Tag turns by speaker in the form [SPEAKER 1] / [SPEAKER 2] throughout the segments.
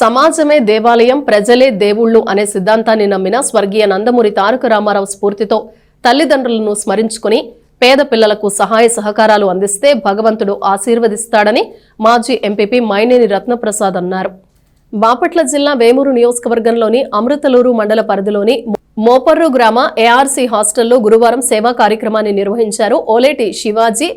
[SPEAKER 1] సమాజమే దేవాలయం ప్రజలే దేవుళ్ళు అనే సిద్ధాంతాన్ని నమ్మిన స్వర్గీయ నందమూరి తారక రామారావు స్ఫూర్తితో తల్లిదండ్రులను స్మరించుకుని పేద పిల్లలకు సహాయ సహకారాలు అందిస్తే భగవంతుడు ఆశీర్వదిస్తాడని మాజీ ఎంపీపీ మైనేని రత్నప్రసాద్ అన్నారు. బాపట్ల జిల్లా వేమూరు నియోజకవర్గంలోని అమృతలూరు మండల పరిధిలోని మోపర్రు గ్రామ ఏఆర్సీ హాస్టల్లో గురువారం సేవా కార్యక్రమాన్ని నిర్వహించారు ఓలేటి శివాజీ.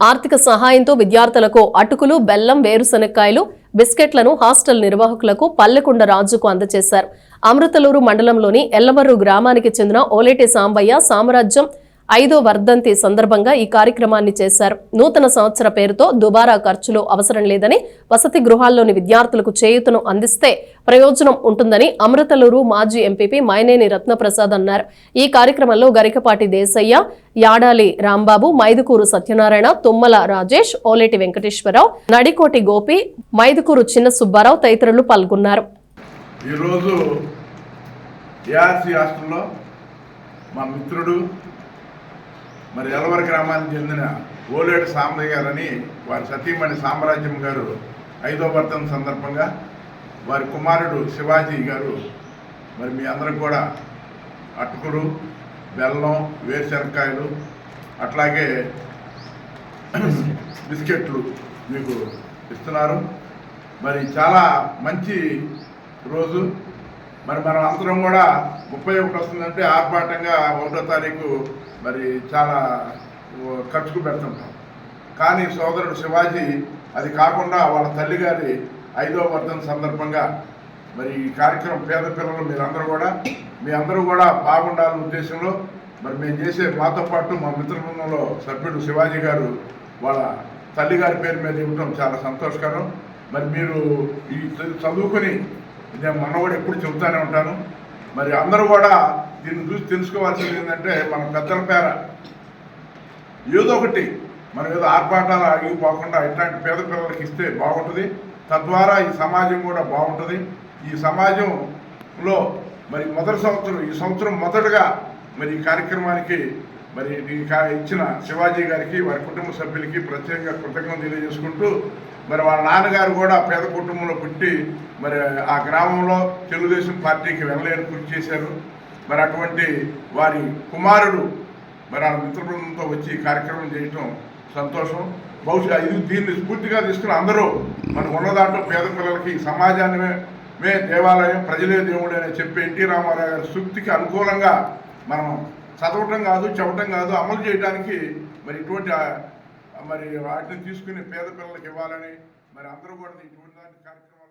[SPEAKER 1] ఆర్థిక సహాయంతో విద్యార్థులకు అటుకులు బెల్లం వేరుశనక్కాయలు బిస్కెట్లను హాస్టల్ నిర్వాహకులకు పల్లెకొండ రాజుకు అందజేశారు. అమృతలూరు మండలంలోని ఎల్లమర్రు గ్రామానికి చెందిన ఓలేటి సాంబయ్య సామ్రాజ్యం ఐదో వర్ధంతి సందర్భంగా ఈ కార్యక్రమాన్ని చేశారు. నూతన సంవత్సర పేరుతో దుబారా ఖర్చులు అవసరం లేదని వసతి గృహాల్లోని విద్యార్థులకు చేయూతను అందిస్తే ప్రయోజనం ఉంటుందని అమృతలూరు మాజీ ఎంపీపీ మైనేని రత్నప్రసాద్ అన్నారు. ఈ కార్యక్రమంలో గరికపాటి దేశయ్య యాడాలి రాంబాబు మైదుకూరు సత్యనారాయణ తుమ్మల రాజేష్ ఓలేటి వెంకటేశ్వరరావు నడికోటి గోపి మైదుకూరు చిన్న సుబ్బారావు తదితరులు పాల్గొన్నారు.
[SPEAKER 2] ఈరోజు ఏఆర్సీ హాస్టల్లో మా మిత్రుడు మరి ఎలవరి గ్రామానికి చెందిన ఓలేడు సాంబయ్య గారని వారి సతీమణి సామ్రాజ్యం గారు ఐదో భర్తం సందర్భంగా వారి కుమారుడు శివాజీ గారు మరి మీ అందరికి కూడా అటుకులు బెల్లం వేరుశనక్కాయలు అట్లాగే బిస్కెట్లు మీకు ఇస్తున్నారు. మరి చాలా మంచి రోజు. మరి మనం అందరం కూడా ముప్పై ఒకటి వస్తుందంటే ఆర్భాటంగా ఒకటో తారీఖు మరి చాలా ఖర్చుకు పెడుతుంటాం. కానీ సోదరుడు శివాజీ అది కాకుండా వాళ్ళ తల్లిగారి ఐదో వర్ధన సందర్భంగా మరి ఈ కార్యక్రమం పేద పిల్లలు మీరందరూ కూడా మీ అందరూ కూడా బాగుండాలనే ఉద్దేశంలో మరి మేము చేసే మాతో పాటు మా మిత్రబృందంలో సభ్యుడు శివాజీ గారు వాళ్ళ తల్లిగారి పేరు మీద ఇవ్వటం చాలా సంతోషకరం. మరి మీరు ఈ చదువుకుని చదువుకొని నేను మనవాడు కూడా ఎప్పుడు చెబుతానే ఉంటాను. మరి అందరూ కూడా దీన్ని చూసి తెలుసుకోవాల్సింది ఏంటంటే మన పెద్దల పేర. ఏదో ఒకటి మనం ఏదో ఆర్భాటాలు ఆగిపోకుండా ఇట్లాంటి పేద పిల్లలకి ఇస్తే బాగుంటుంది. తద్వారా ఈ సమాజం కూడా బాగుంటుంది. ఈ సమాజంలో మరి మొదటి సంవత్సరం ఈ సంవత్సరం మొదటగా మరి ఈ కార్యక్రమానికి మరి కా- ఇచ్చిన శివాజీ గారికి వారి కుటుంబ సభ్యులకి ప్రత్యేకంగా కృతజ్ఞతలు తెలియజేసుకుంటూ మరి వాళ్ళ నాన్నగారు కూడా పేద కుటుంబంలో పుట్టి మరి ఆ గ్రామంలో తెలుగుదేశం పార్టీకి వెళ్ళలేని కృషి చేశారు. మరి అటువంటి వారి కుమారుడు మరి ఆ మిత్ర బృందంతో వచ్చి కార్యక్రమం చేయటం సంతోషం. బహుశా ఇది దీన్ని స్ఫూర్తిగా తీసుకుని అందరూ మనకు ఉన్న దాంట్లో పేద పిల్లలకి సమాజాన్ని మే దేవాలయం ప్రజలే దేవుడు అని చెప్పి ఎన్టీ రామారావు గారి సూక్తికి అనుకూలంగా మనం చదవటం కాదు చెప్పటం కాదు అమలు చేయడానికి మరి ఇటువంటి మరి వాటిని తీసుకుని పేద పిల్లలకి ఇవ్వాలని మరి అందరూ కూడా ఇటువంటి కార్యక్రమం